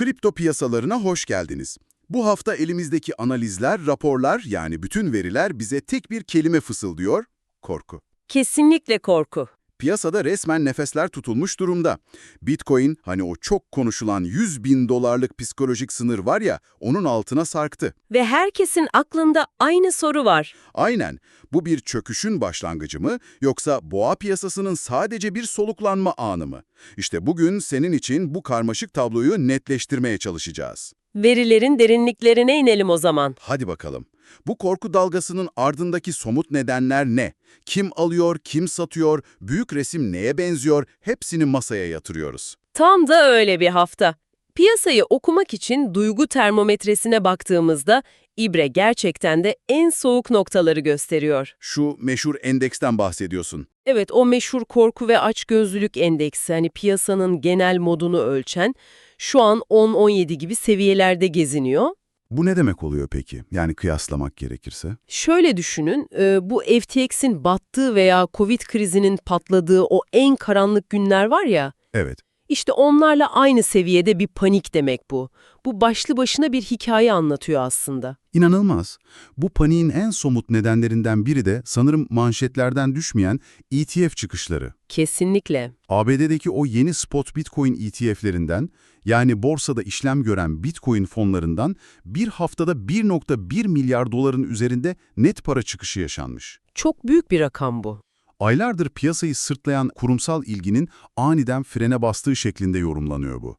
Kripto piyasalarına hoş geldiniz. Bu hafta elimizdeki analizler, raporlar yani bütün veriler bize tek bir kelime fısıldıyor, korku. Kesinlikle korku. Piyasada resmen nefesler tutulmuş durumda. Bitcoin, hani o çok konuşulan 100 bin dolarlık psikolojik sınır var ya, onun altına sarktı. Ve herkesin aklında aynı soru var. Aynen, bu bir çöküşün başlangıcı mı, yoksa boğa piyasasının sadece bir soluklanma anı mı? İşte bugün senin için bu karmaşık tabloyu netleştirmeye çalışacağız. Verilerin derinliklerine inelim o zaman. Hadi bakalım. Bu korku dalgasının ardındaki somut nedenler ne? Kim alıyor, kim satıyor, büyük resim neye benziyor hepsini masaya yatırıyoruz. Tam da öyle bir hafta. Piyasayı okumak için duygu termometresine baktığımızda ibre gerçekten de en soğuk noktaları gösteriyor. Şu meşhur endeksten bahsediyorsun. Evet o meşhur korku ve açgözlülük endeksi hani piyasanın genel modunu ölçen şu an 10-17 gibi seviyelerde geziniyor. Bu ne demek oluyor peki? Yani kıyaslamak gerekirse. Şöyle düşünün, e, bu FTX'in battığı veya Covid krizinin patladığı o en karanlık günler var ya, Evet. İşte onlarla aynı seviyede bir panik demek bu. Bu başlı başına bir hikaye anlatıyor aslında. İnanılmaz. Bu paniğin en somut nedenlerinden biri de sanırım manşetlerden düşmeyen ETF çıkışları. Kesinlikle. ABD'deki o yeni spot Bitcoin ETF'lerinden yani borsada işlem gören Bitcoin fonlarından bir haftada 1.1 milyar doların üzerinde net para çıkışı yaşanmış. Çok büyük bir rakam bu. Aylardır piyasayı sırtlayan kurumsal ilginin aniden frene bastığı şeklinde yorumlanıyor bu.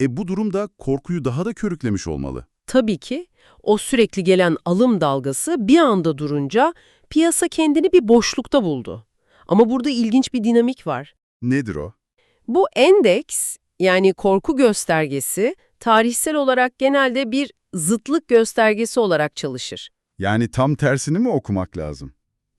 E bu durumda korkuyu daha da körüklemiş olmalı. Tabii ki o sürekli gelen alım dalgası bir anda durunca piyasa kendini bir boşlukta buldu. Ama burada ilginç bir dinamik var. Nedir o? Bu endeks yani korku göstergesi tarihsel olarak genelde bir zıtlık göstergesi olarak çalışır. Yani tam tersini mi okumak lazım?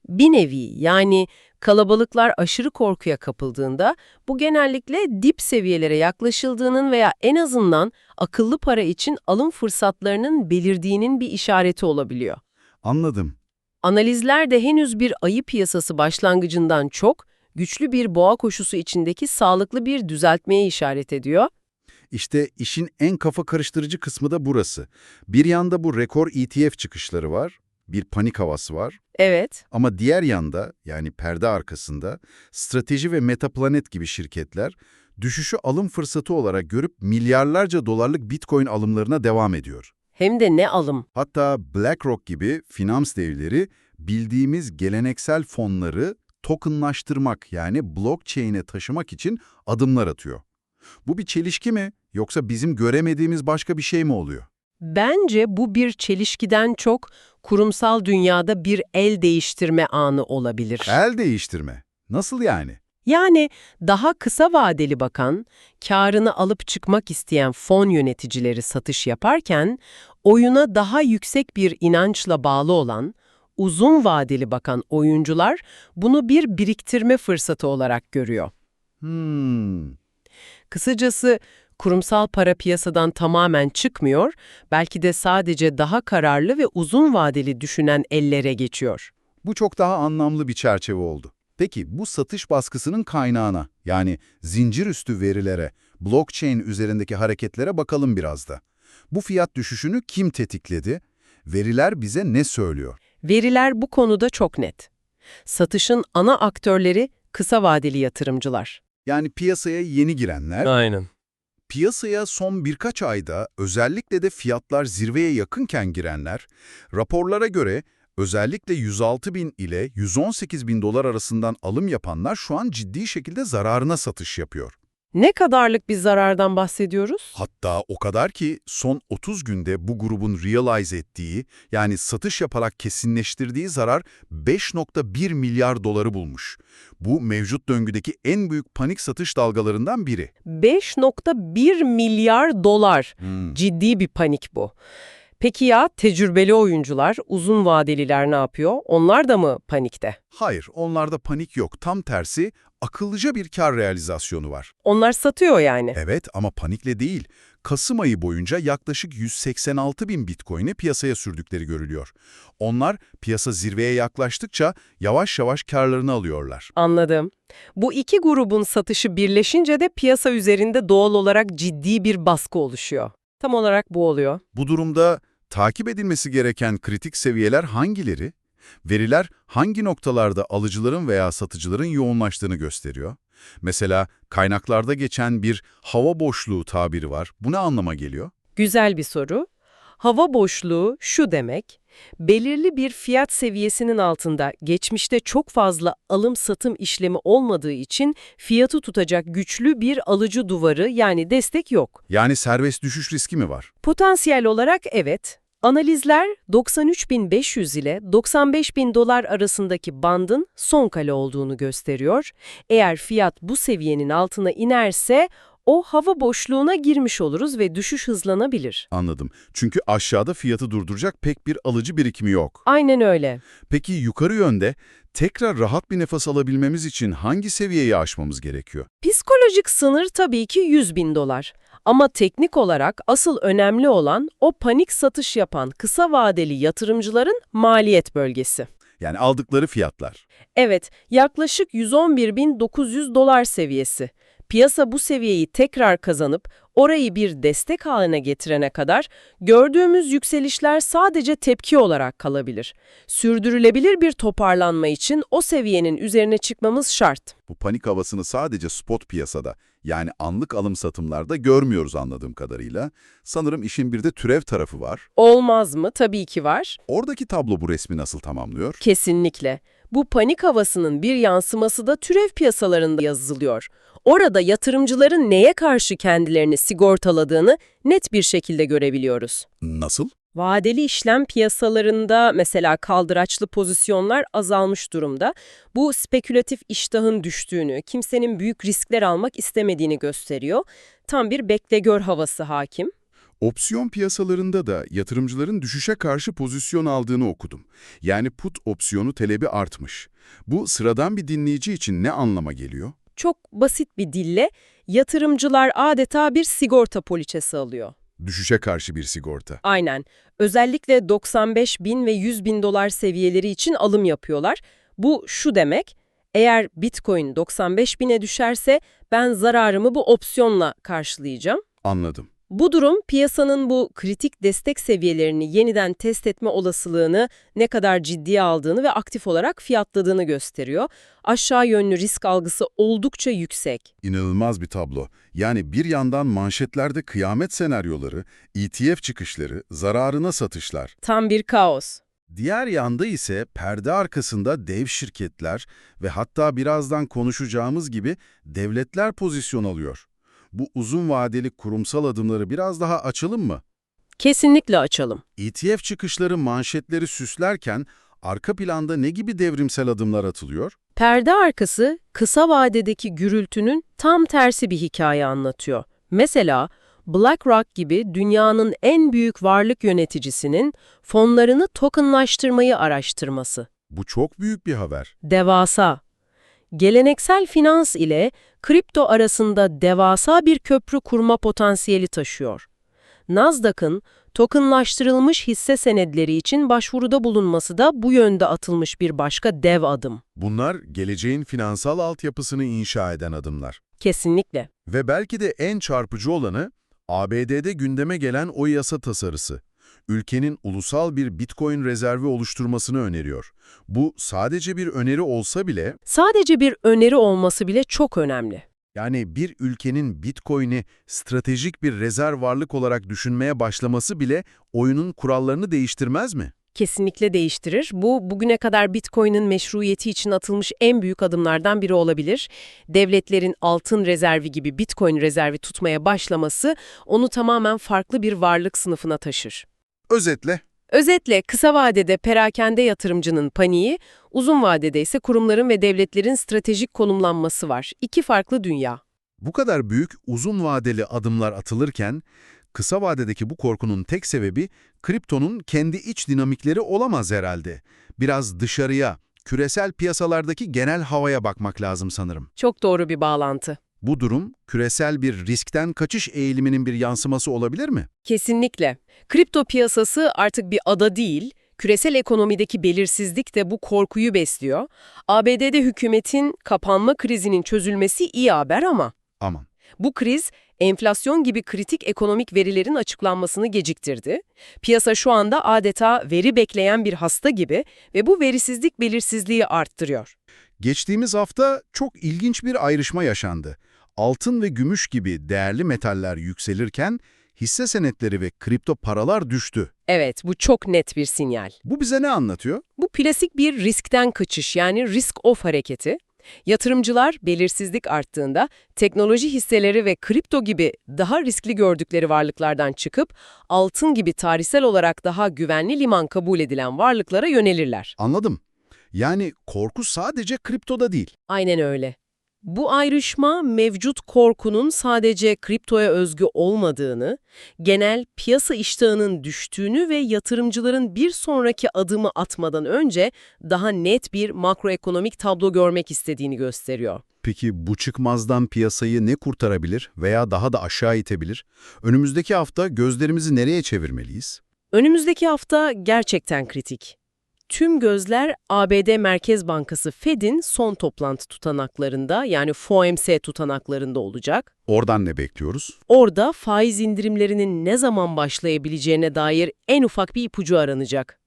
Bir nevi yani kalabalıklar aşırı korkuya kapıldığında bu genellikle dip seviyelere yaklaşıldığının veya en azından akıllı para için alım fırsatlarının belirdiğinin bir işareti olabiliyor. Anladım. Analizler de henüz bir ayı piyasası başlangıcından çok güçlü bir boğa koşusu içindeki sağlıklı bir düzeltmeye işaret ediyor. İşte işin en kafa karıştırıcı kısmı da burası. Bir yanda bu rekor ETF çıkışları var, bir panik havası var. Evet, Ama diğer yanda, yani perde arkasında, strateji ve Metaplanet gibi şirketler düşüşü alım fırsatı olarak görüp milyarlarca dolarlık Bitcoin alımlarına devam ediyor. hem de ne alım. Hatta BlackRock gibi finans devleri bildiğimiz geleneksel fonları tokenlaştırmak yani blockchain'e taşımak için adımlar atıyor. Bu bir çelişki mi yoksa bizim göremediğimiz başka bir şey mi oluyor? Bence bu bir çelişkiden çok kurumsal dünyada bir el değiştirme anı olabilir. El değiştirme. Nasıl yani? Yani daha kısa vadeli bakan, karını alıp çıkmak isteyen fon yöneticileri satış yaparken, oyuna daha yüksek bir inançla bağlı olan, uzun vadeli bakan oyuncular bunu bir biriktirme fırsatı olarak görüyor. Hmm. Kısacası kurumsal para piyasadan tamamen çıkmıyor, belki de sadece daha kararlı ve uzun vadeli düşünen ellere geçiyor. Bu çok daha anlamlı bir çerçeve oldu. Peki bu satış baskısının kaynağına yani zincir üstü verilere, blockchain üzerindeki hareketlere bakalım biraz da. Bu fiyat düşüşünü kim tetikledi? Veriler bize ne söylüyor? Veriler bu konuda çok net. Satışın ana aktörleri kısa vadeli yatırımcılar. Yani piyasaya yeni girenler, Aynen. Piyasaya son birkaç ayda özellikle de fiyatlar zirveye yakınken girenler, raporlara göre özellikle 106 bin ile 118 bin dolar arasından alım yapanlar şu an ciddi şekilde zararına satış yapıyor. Ne kadarlık bir zarardan bahsediyoruz? Hatta o kadar ki son 30 günde bu grubun realize ettiği yani satış yaparak kesinleştirdiği zarar 5.1 milyar doları bulmuş. Bu mevcut döngüdeki en büyük panik satış dalgalarından biri. 5.1 milyar dolar. Hmm. Ciddi bir panik bu. Peki ya tecrübeli oyuncular, uzun vadeliler ne yapıyor? Onlar da mı panikte? Hayır, onlarda panik yok. Tam tersi akıllıca bir kar realizasyonu var. Onlar satıyor yani. Evet ama panikle değil. Kasım ayı boyunca yaklaşık 186 bin bitcoin'i piyasaya sürdükleri görülüyor. Onlar piyasa zirveye yaklaştıkça yavaş yavaş karlarını alıyorlar. Anladım. Bu iki grubun satışı birleşince de piyasa üzerinde doğal olarak ciddi bir baskı oluşuyor. Tam olarak bu oluyor. Bu durumda takip edilmesi gereken kritik seviyeler hangileri? Veriler hangi noktalarda alıcıların veya satıcıların yoğunlaştığını gösteriyor? Mesela kaynaklarda geçen bir hava boşluğu tabiri var. Bu ne anlama geliyor? Güzel bir soru. Hava boşluğu şu demek, belirli bir fiyat seviyesinin altında geçmişte çok fazla alım-satım işlemi olmadığı için fiyatı tutacak güçlü bir alıcı duvarı yani destek yok. Yani serbest düşüş riski mi var? Potansiyel olarak evet. Analizler 93.500 ile 95.000 dolar arasındaki bandın son kale olduğunu gösteriyor. Eğer fiyat bu seviyenin altına inerse o hava boşluğuna girmiş oluruz ve düşüş hızlanabilir. Anladım. Çünkü aşağıda fiyatı durduracak pek bir alıcı birikimi yok. Aynen öyle. Peki yukarı yönde tekrar rahat bir nefes alabilmemiz için hangi seviyeyi aşmamız gerekiyor? Psikolojik sınır tabii ki 100 bin dolar. Ama teknik olarak asıl önemli olan o panik satış yapan kısa vadeli yatırımcıların maliyet bölgesi. Yani aldıkları fiyatlar. Evet, yaklaşık 111.900 dolar seviyesi. Piyasa bu seviyeyi tekrar kazanıp orayı bir destek haline getirene kadar gördüğümüz yükselişler sadece tepki olarak kalabilir. Sürdürülebilir bir toparlanma için o seviyenin üzerine çıkmamız şart. Bu panik havasını sadece spot piyasada yani anlık alım satımlarda görmüyoruz anladığım kadarıyla. Sanırım işin bir de türev tarafı var. Olmaz mı? Tabii ki var. Oradaki tablo bu resmi nasıl tamamlıyor? Kesinlikle. Bu panik havasının bir yansıması da türev piyasalarında yazılıyor. Orada yatırımcıların neye karşı kendilerini sigortaladığını net bir şekilde görebiliyoruz. Nasıl? Vadeli işlem piyasalarında mesela kaldıraçlı pozisyonlar azalmış durumda. Bu spekülatif iştahın düştüğünü, kimsenin büyük riskler almak istemediğini gösteriyor. Tam bir bekle gör havası hakim. Opsiyon piyasalarında da yatırımcıların düşüşe karşı pozisyon aldığını okudum. Yani put opsiyonu talebi artmış. Bu sıradan bir dinleyici için ne anlama geliyor? Çok basit bir dille yatırımcılar adeta bir sigorta poliçesi alıyor. Düşüşe karşı bir sigorta. Aynen. Özellikle 95 bin ve 100 bin dolar seviyeleri için alım yapıyorlar. Bu şu demek, eğer Bitcoin 95 bine düşerse ben zararımı bu opsiyonla karşılayacağım. Anladım. Bu durum piyasanın bu kritik destek seviyelerini yeniden test etme olasılığını ne kadar ciddiye aldığını ve aktif olarak fiyatladığını gösteriyor. Aşağı yönlü risk algısı oldukça yüksek. İnanılmaz bir tablo. Yani bir yandan manşetlerde kıyamet senaryoları, ETF çıkışları, zararına satışlar. Tam bir kaos. Diğer yanda ise perde arkasında dev şirketler ve hatta birazdan konuşacağımız gibi devletler pozisyon alıyor. Bu uzun vadeli kurumsal adımları biraz daha açalım mı? Kesinlikle açalım. ETF çıkışları manşetleri süslerken arka planda ne gibi devrimsel adımlar atılıyor? Perde arkası kısa vadedeki gürültünün tam tersi bir hikaye anlatıyor. Mesela BlackRock gibi dünyanın en büyük varlık yöneticisinin fonlarını tokenlaştırmayı araştırması. Bu çok büyük bir haber. Devasa. Geleneksel finans ile kripto arasında devasa bir köprü kurma potansiyeli taşıyor. Nasdaq'ın tokenlaştırılmış hisse senedleri için başvuruda bulunması da bu yönde atılmış bir başka dev adım. Bunlar geleceğin finansal altyapısını inşa eden adımlar. Kesinlikle. Ve belki de en çarpıcı olanı ABD'de gündeme gelen o yasa tasarısı. Ülkenin ulusal bir Bitcoin rezervi oluşturmasını öneriyor. Bu sadece bir öneri olsa bile, Sadece bir öneri olması bile çok önemli. yani bir ülkenin Bitcoin'i stratejik bir rezerv varlık olarak düşünmeye başlaması bile oyunun kurallarını değiştirmez mi? Kesinlikle değiştirir. Bu bugüne kadar Bitcoin'in meşruiyeti için atılmış en büyük adımlardan biri olabilir. Devletlerin altın rezervi gibi Bitcoin rezervi tutmaya başlaması onu tamamen farklı bir varlık sınıfına taşır. Özetle, Özetle kısa vadede perakende yatırımcının paniği, uzun vadede ise kurumların ve devletlerin stratejik konumlanması var. İki farklı dünya. bu kadar büyük uzun vadeli adımlar atılırken, kısa vadedeki bu korkunun tek sebebi kriptonun kendi iç dinamikleri olamaz herhalde. Biraz dışarıya, küresel piyasalardaki genel havaya bakmak lazım sanırım. Çok doğru bir bağlantı. Bu durum, küresel bir riskten kaçış eğiliminin bir yansıması olabilir mi? Kesinlikle. Kripto piyasası artık bir ada değil, küresel ekonomideki belirsizlik de bu korkuyu besliyor. ABD'de hükümetin kapanma krizinin çözülmesi iyi haber ama Aman. Bu kriz, enflasyon gibi kritik ekonomik verilerin açıklanmasını geciktirdi. Piyasa şu anda adeta veri bekleyen bir hasta gibi ve bu verisizlik belirsizliği arttırıyor. Geçtiğimiz hafta çok ilginç bir ayrışma yaşandı. Altın ve gümüş gibi değerli metaller yükselirken hisse senetleri ve kripto paralar düştü. Evet, bu çok net bir sinyal. Bu bize ne anlatıyor? Bu klasik bir riskten kaçış yani risk-off hareketi. Yatırımcılar belirsizlik arttığında teknoloji hisseleri ve kripto gibi daha riskli gördükleri varlıklardan çıkıp altın gibi tarihsel olarak daha güvenli liman kabul edilen varlıklara yönelirler. Anladım. Yani korku sadece kriptoda değil. Aynen öyle. Bu ayrışma mevcut korkunun sadece kriptoya özgü olmadığını, genel piyasa iştahının düştüğünü ve yatırımcıların bir sonraki adımı atmadan önce daha net bir makroekonomik tablo görmek istediğini gösteriyor. Peki bu çıkmazdan piyasayı ne kurtarabilir veya daha da aşağı itebilir? Önümüzdeki hafta gözlerimizi nereye çevirmeliyiz? Önümüzdeki hafta gerçekten kritik. Tüm gözler ABD Merkez Bankası Fed'in son toplantı tutanaklarında yani FOMC tutanaklarında olacak. Oradan ne bekliyoruz? Orada faiz indirimlerinin ne zaman başlayabileceğine dair en ufak bir ipucu aranacak.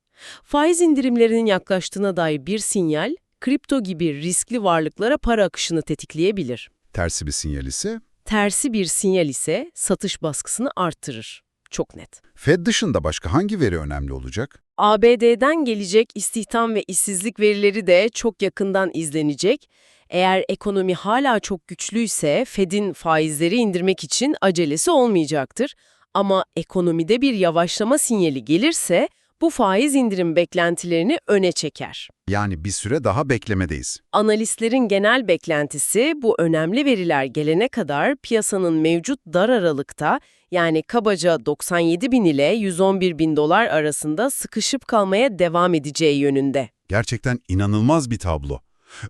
Faiz indirimlerinin yaklaştığına dair bir sinyal, kripto gibi riskli varlıklara para akışını tetikleyebilir. Tersi bir sinyal ise Tersi bir sinyal ise satış baskısını arttırır. Çok net. Fed dışında başka hangi veri önemli olacak? ABD'den gelecek istihdam ve işsizlik verileri de çok yakından izlenecek. Eğer ekonomi hala çok güçlüyse Fed'in faizleri indirmek için acelesi olmayacaktır. Ama ekonomide bir yavaşlama sinyali gelirse bu faiz indirim beklentilerini öne çeker. Yani bir süre daha beklemedeyiz. Analistlerin genel beklentisi bu önemli veriler gelene kadar piyasanın mevcut dar aralıkta yani kabaca 97 bin ile 111 bin dolar arasında sıkışıp kalmaya devam edeceği yönünde. Gerçekten inanılmaz bir tablo.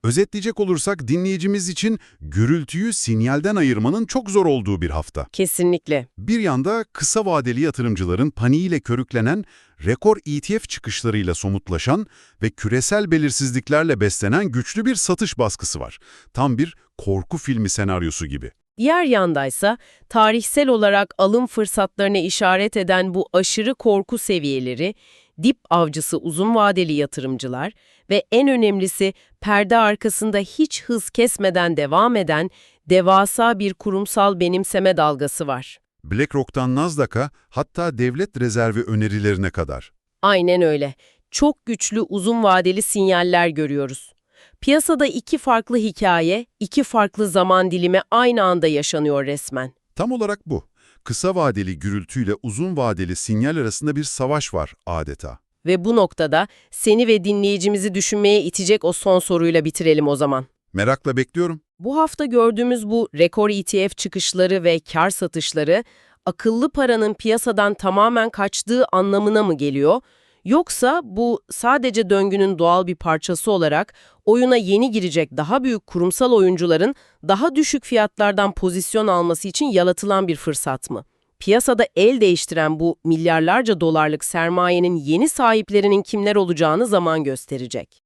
Özetleyecek olursak dinleyicimiz için gürültüyü sinyalden ayırmanın çok zor olduğu bir hafta. Kesinlikle. Bir yanda kısa vadeli yatırımcıların paniğiyle körüklenen, rekor ETF çıkışlarıyla somutlaşan ve küresel belirsizliklerle beslenen güçlü bir satış baskısı var. Tam bir korku filmi senaryosu gibi. Diğer yandaysa tarihsel olarak alım fırsatlarına işaret eden bu aşırı korku seviyeleri, dip avcısı uzun vadeli yatırımcılar ve en önemlisi perde arkasında hiç hız kesmeden devam eden devasa bir kurumsal benimseme dalgası var. BlackRock'tan Nasdaq'a hatta devlet rezervi önerilerine kadar. Aynen öyle. Çok güçlü uzun vadeli sinyaller görüyoruz. Piyasada iki farklı hikaye, iki farklı zaman dilimi aynı anda yaşanıyor resmen. Tam olarak bu. Kısa vadeli gürültüyle uzun vadeli sinyal arasında bir savaş var adeta. Ve bu noktada seni ve dinleyicimizi düşünmeye itecek o son soruyla bitirelim o zaman. Merakla bekliyorum. Bu hafta gördüğümüz bu rekor ETF çıkışları ve kar satışları akıllı paranın piyasadan tamamen kaçtığı anlamına mı geliyor? Yoksa bu sadece döngünün doğal bir parçası olarak oyuna yeni girecek daha büyük kurumsal oyuncuların daha düşük fiyatlardan pozisyon alması için yaratılan bir fırsat mı? Piyasada el değiştiren bu milyarlarca dolarlık sermayenin yeni sahiplerinin kimler olacağını zaman gösterecek.